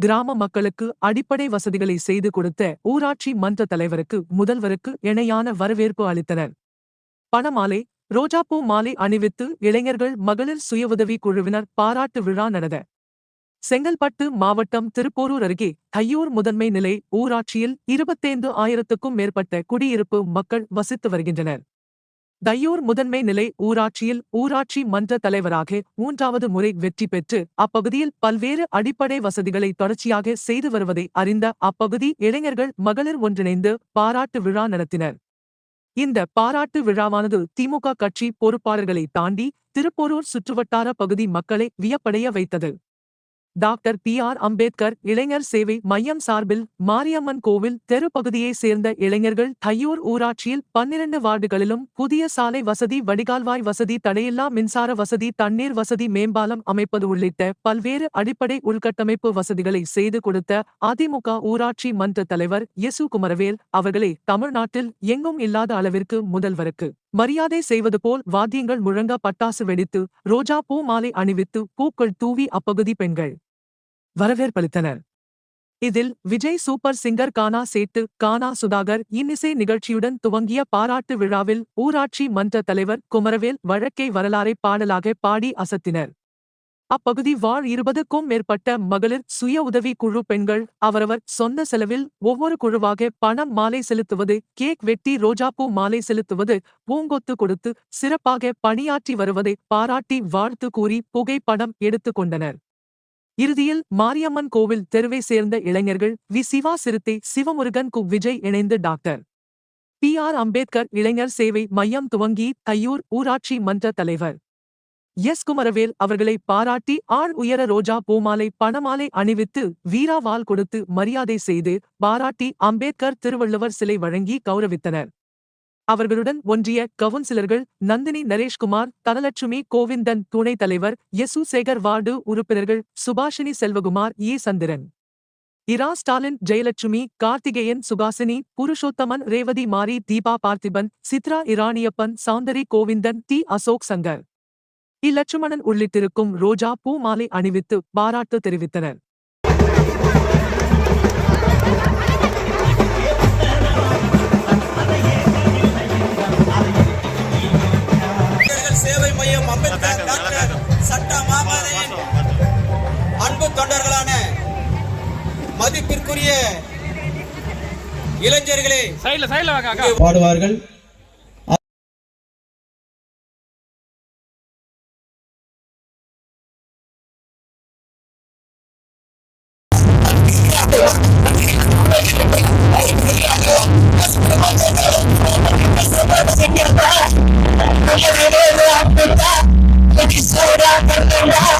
கிராம மக்களுக்கு அடிப்படை வசதிகளை செய்து கொடுத்த ஊராட்சி மன்ற தலைவருக்கு முதல்வருக்கு இணையான வரவேற்பு அளித்தனர். பணமாலை ரோஜாப்பூ மாலை அணிவித்து இளைஞர்கள் மகளிர் சுய உதவிக் குழுவினர் பாராட்டு விழா நடந்த. செங்கல்பட்டு மாவட்டம் திருப்போரூர் அருகே தையூர் முதன்மை நிலை ஊராட்சியில் இருபத்தைந்து ஆயிரத்துக்கும் மேற்பட்ட குடியிருப்பு மக்கள் வசித்து வருகின்றனர். தையூர் முதன்மை நிலை ஊராட்சியில் ஊராட்சி மன்ற தலைவராக மூன்றாவது முறை வெற்றி பெற்று அப்பகுதியில் பல்வேறு அடிப்படை வசதிகளை தொடர்ச்சியாக செய்து வருவதை அறிந்த அப்பகுதி இளைஞர்கள் மகளிர் ஒன்றிணைந்து பாராட்டு விழா நடத்தினர். இந்த பாராட்டு விழாவானது திமுக கட்சி பொறுப்பாளர்களை தாண்டி திருப்போரூர் சுற்றுவட்டார பகுதி மக்களை வியப்படைய வைத்தது. டாக்டர் பி ஆர் அம்பேத்கர் இளைஞர் சேவை மையம் சார்பில் மாரியம்மன் கோவில் தெரு பகுதியைச் சேர்ந்த இளைஞர்கள் தையூர் ஊராட்சியில் பன்னிரண்டு வார்டுகளிலும் புதிய சாலை வசதி வடிகால்வாய் வசதி தடையில்லா மின்சார வசதி தண்ணீர் வசதி மேம்பாலம் அமைப்பது உள்ளிட்ட பல்வேறு அடிப்படை உள்கட்டமைப்பு வசதிகளை செய்து கொடுத்த அதிமுக ஊராட்சி மன்ற தலைவர் இயேசு குமரவேல் அவர்களே தமிழ்நாட்டில் எங்கும் இல்லாத அளவிற்கு முதல்வருக்கு மரியாதை செய்வது போல் வாத்தியங்கள் முழங்க பட்டாசு வெடித்து ரோஜா பூ மாலை அணிவித்து பூக்கள் தூவி அப்பகுதி பெண்கள் வரவேற்பளித்தனர். இதில் விஜய் சூப்பர் சிங்கர் கானா சேட்டு கானா சுதாகர் இன்னிசை நிகழ்ச்சியுடன் துவங்கிய பாராட்டு விழாவில் ஊராட்சி மன்ற தலைவர் குமரவேல் வழக்கை வரலாறை பாடலாக பாடி அசத்தினர். அப்பகுதி வாழ் இருபதுக்கும் மேற்பட்ட மகளிர் சுய உதவி குழு பெண்கள் அவரவர் சொந்த செலவில் ஒவ்வொரு குழுவாக பணம் மாலை செலுத்துவது கேக் வெட்டி ரோஜாப்பூ மாலை செலுத்துவது பூங்கொத்து கொடுத்து சிறப்பாக பணியாற்றி வருவதை பாராட்டி வாழ்த்து கூறி புகைப்படம் எடுத்துக் கொண்டனர். இறுதியில் மாரியம்மன் கோவில் தெருவை சேர்ந்த இளைஞர்கள் வி. சிவா சிறுத்தை சிவமுருகன் கு. விஜய் இணைந்து டாக்டர். பி. ஆர். அம்பேத்கர் இளைஞர் சேவை மையம் துவங்கி தையூர் ஊராட்சி மன்ற தலைவர். எஸ் குமரவேல் அவர்களை பாராட்டி ஆண் உயர ரோஜா பூமாலை பணமாலை அணிவித்து வீராவால் கொடுத்து மரியாதை செய்து பாராட்டி அம்பேத்கர் திருவள்ளுவர் சிலை வழங்கி கௌரவித்தனர். அவர்களுடன் ஒன்றிய கவுன்சிலர்கள் நந்தினி நரேஷ்குமார் தனலட்சுமி கோவிந்தன் துணைத் தலைவர் எசு சேகர் வார்டு உறுப்பினர்கள் சுபாஷினி செல்வகுமார் ஏ சந்திரன். இரா. ஸ்டாலின் ஜெயலட்சுமி கார்த்திகேயன் சுகாசினி புருஷோத்தமன் ரேவதி மாரி தீபா பார்த்திபன் சித்ரா இராணியப்பன் சௌந்தரி கோவிந்தன் டி. அசோக் சங்கர். இலட்சுமணன் உள்ளிட்டிருக்கும் ரோஜா பூ மாலை அணிவித்து பாராட்டு தெரிவித்தனர். சேவை மையம் அம்பேத்கர் டாக்டர் சட்ட மாமனின் அன்பு தொண்டர்களான மதிப்பிற்குரிய இளைஞர்களே சைடுல Yo quisiera perdonar